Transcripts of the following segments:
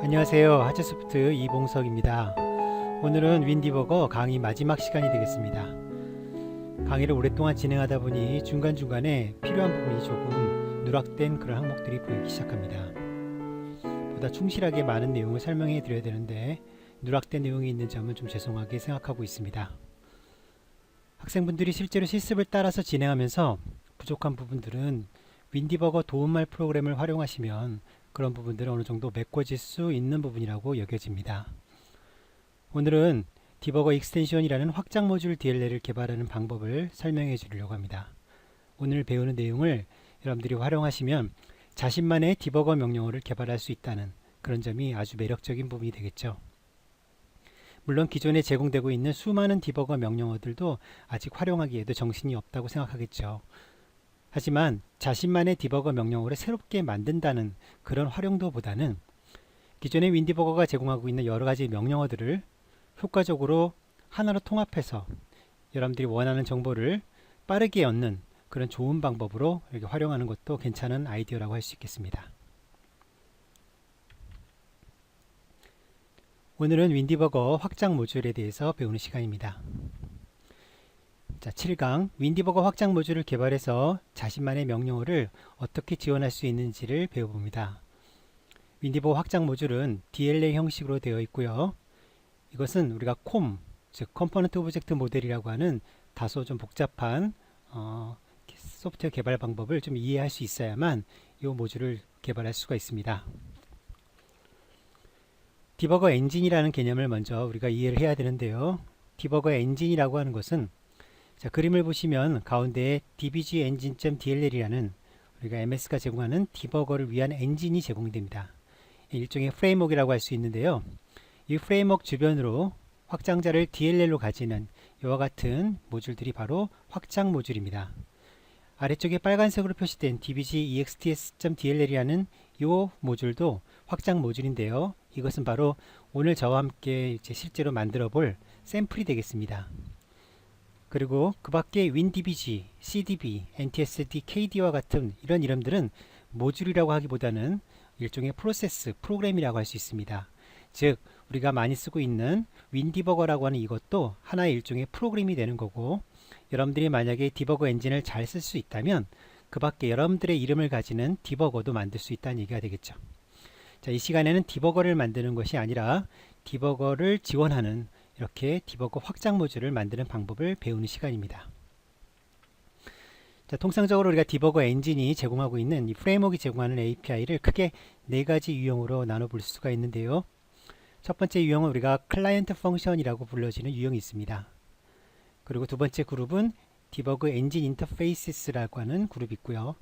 안녕하세요. 하츠소프트 이봉석입니다. 오늘은 윈디버거 강의 마지막 시간이 되겠습니다. 강의를 오랫동안 진행하다 보니 중간중간에 필요한 부분이 조금 누락된 그런 항목들이 보이기 시작합니다. 보다 충실하게 많은 내용을 설명해 드려야 되는데 누락된 내용이 있는 점은 좀 죄송하게 생각하고 있습니다. 학생분들이 실제로 실습을 따라서 진행하면서 부족한 부분들은 윈디버거 도움말 프로그램을 활용하시면 그런 부분들은 어느 정도 메꿔질 수 있는 부분이라고 여겨집니다. 오늘은 디버거 익스텐션이라는 확장 모듈 DLL을 개발하는 방법을 설명해 주려고 합니다. 오늘 배우는 내용을 여러분들이 활용하시면 자신만의 디버거 명령어를 개발할 수 있다는 그런 점이 아주 매력적인 부분이 되겠죠. 물론 기존에 제공되고 있는 수많은 디버거 명령어들도 아직 활용하기에도 정신이 없다고 생각하겠죠. 하지만 자신만의 디버거 명령어를 새롭게 만든다는 그런 활용도보다는 기존의 윈디버거가 제공하고 있는 여러 가지 명령어들을 효과적으로 하나로 통합해서 여러분들이 원하는 정보를 빠르게 얻는 그런 좋은 방법으로 이렇게 활용하는 것도 괜찮은 아이디어라고 할 수 있겠습니다. 오늘은 윈디버거 확장 모듈에 대해서 배우는 시간입니다. 자, 7강 윈디버거 확장 모듈을 개발해서 자신만의 명령어를 어떻게 지원할 수 있는지를 배워봅니다. 윈디버거 확장 모듈은 DLL 형식으로 되어 있고요. 이것은 우리가 콤, 즉 컴포넌트 오브젝트 모델이라고 하는 다소 좀 복잡한 어, 소프트웨어 개발 방법을 좀 이해할 수 있어야만 이 모듈을 개발할 수가 있습니다. 디버거 엔진이라는 개념을 먼저 우리가 이해를 해야 되는데요. 디버거 엔진이라고 하는 것은 자, 그림을 보시면 가운데에 dbg engine.dll이라는 우리가 MS가 제공하는 디버거를 위한 엔진이 제공됩니다. 일종의 프레임워크라고 할 수 있는데요. 이 프레임워크 주변으로 확장자를 DLL로 가지는 이와 같은 모듈들이 바로 확장 모듈입니다. 아래쪽에 빨간색으로 표시된 dbg exts.dll이라는 이 모듈도 확장 모듈인데요. 이것은 바로 오늘 저와 함께 이제 실제로 만들어 볼 샘플이 되겠습니다. 그리고 그 밖에 WinDBG, CDB, NTSD, KD와 같은 이런 이름들은 모듈이라고 하기보다는 일종의 프로세스, 프로그램이라고 할 수 있습니다. 즉 우리가 많이 쓰고 있는 윈디버거라고 하는 이것도 하나의 일종의 프로그램이 되는 거고 여러분들이 만약에 디버거 엔진을 잘 쓸 수 있다면 그 밖에 여러분들의 이름을 가지는 디버거도 만들 수 있다는 얘기가 되겠죠. 자, 이 시간에는 디버거를 만드는 것이 아니라 디버거를 지원하는 이렇게 디버거 확장 모듈을 만드는 방법을 배우는 시간입니다. 자, 통상적으로 우리가 디버거 엔진이 제공하고 있는 이 프레임워크가 제공하는 API를 크게 네 가지 유형으로 나눠볼 수가 있는데요. 첫 번째 유형은 우리가 클라이언트 펑션이라고 불러지는 유형이 있습니다. 그리고 두 번째 그룹은 디버그 엔진 인터페이스라고 하는 그룹이 있고요.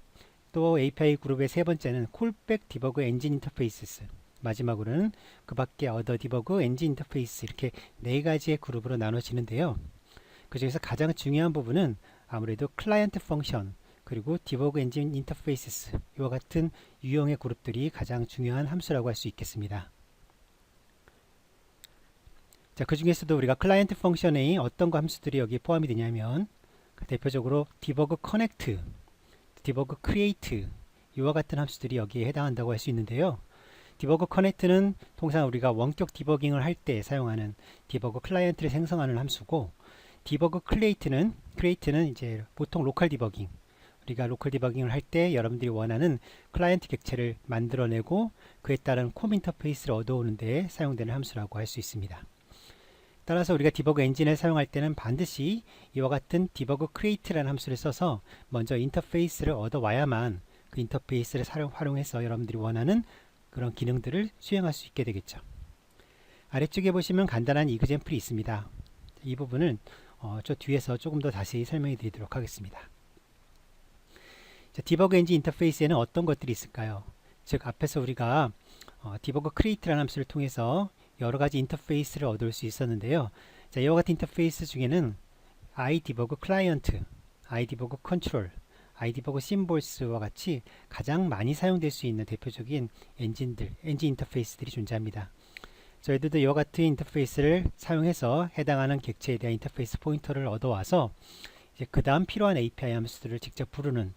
또 API 그룹의 세 번째는 콜백 디버그 엔진 인터페이스 마지막으로는 그 밖에 어더 디버그 엔진 인터페이스 이렇게 네 가지의 그룹으로 나눠지는데요. 그 중에서 가장 중요한 부분은 아무래도 클라이언트 펑션 그리고 디버그 엔진 인터페이스 이와 같은 유형의 그룹들이 가장 중요한 함수라고 할 수 있겠습니다. 자, 그 중에서도 우리가 클라이언트 펑션의 어떤 함수들이 여기 포함이 되냐면 대표적으로 디버그 커넥트, 디버그 크리에이트 이와 같은 함수들이 여기에 해당한다고 할 수 있는데요. 디버그 커넥트는 통상 우리가 원격 디버깅을 할 때 사용하는 디버그 클라이언트를 생성하는 함수고 디버그 크리에이트는 크리에이트는 이제 보통 로컬 디버깅 우리가 로컬 디버깅을 할 때 여러분들이 원하는 클라이언트 객체를 만들어내고 그에 따른 콤 인터페이스를 얻어오는 데 사용되는 함수라고 할 수 있습니다. 따라서 우리가 디버그 엔진을 사용할 때는 반드시 이와 같은 디버그 크리에이트라는 함수를 써서 먼저 인터페이스를 얻어와야만 그 인터페이스를 활용해서 여러분들이 원하는 그런 기능들을 수행할 수 있게 되겠죠. 아래쪽에 보시면 간단한 이그젠플이 있습니다. 이 부분은 어, 저 뒤에서 조금 더 다시 설명해 드리도록 하겠습니다. 자, 디버그 엔진 인터페이스에는 어떤 것들이 있을까요? 즉 앞에서 우리가 어, 디버그 크리에이트라는 함수를 통해서 여러 가지 인터페이스를 얻을 수 있었는데요. 자, 이와 같은 인터페이스 중에는 iDebug 클라이언트, iDebug 컨트롤, iDebug 심볼스와 같이 가장 많이 사용될 수 있는 대표적인 엔진들, 엔진 인터페이스들이 존재합니다. 저희들도 이와 같은 인터페이스를 사용해서 해당하는 객체에 대한 인터페이스 포인터를 얻어와서 이제 그 다음 필요한 API 함수들을 직접 부르는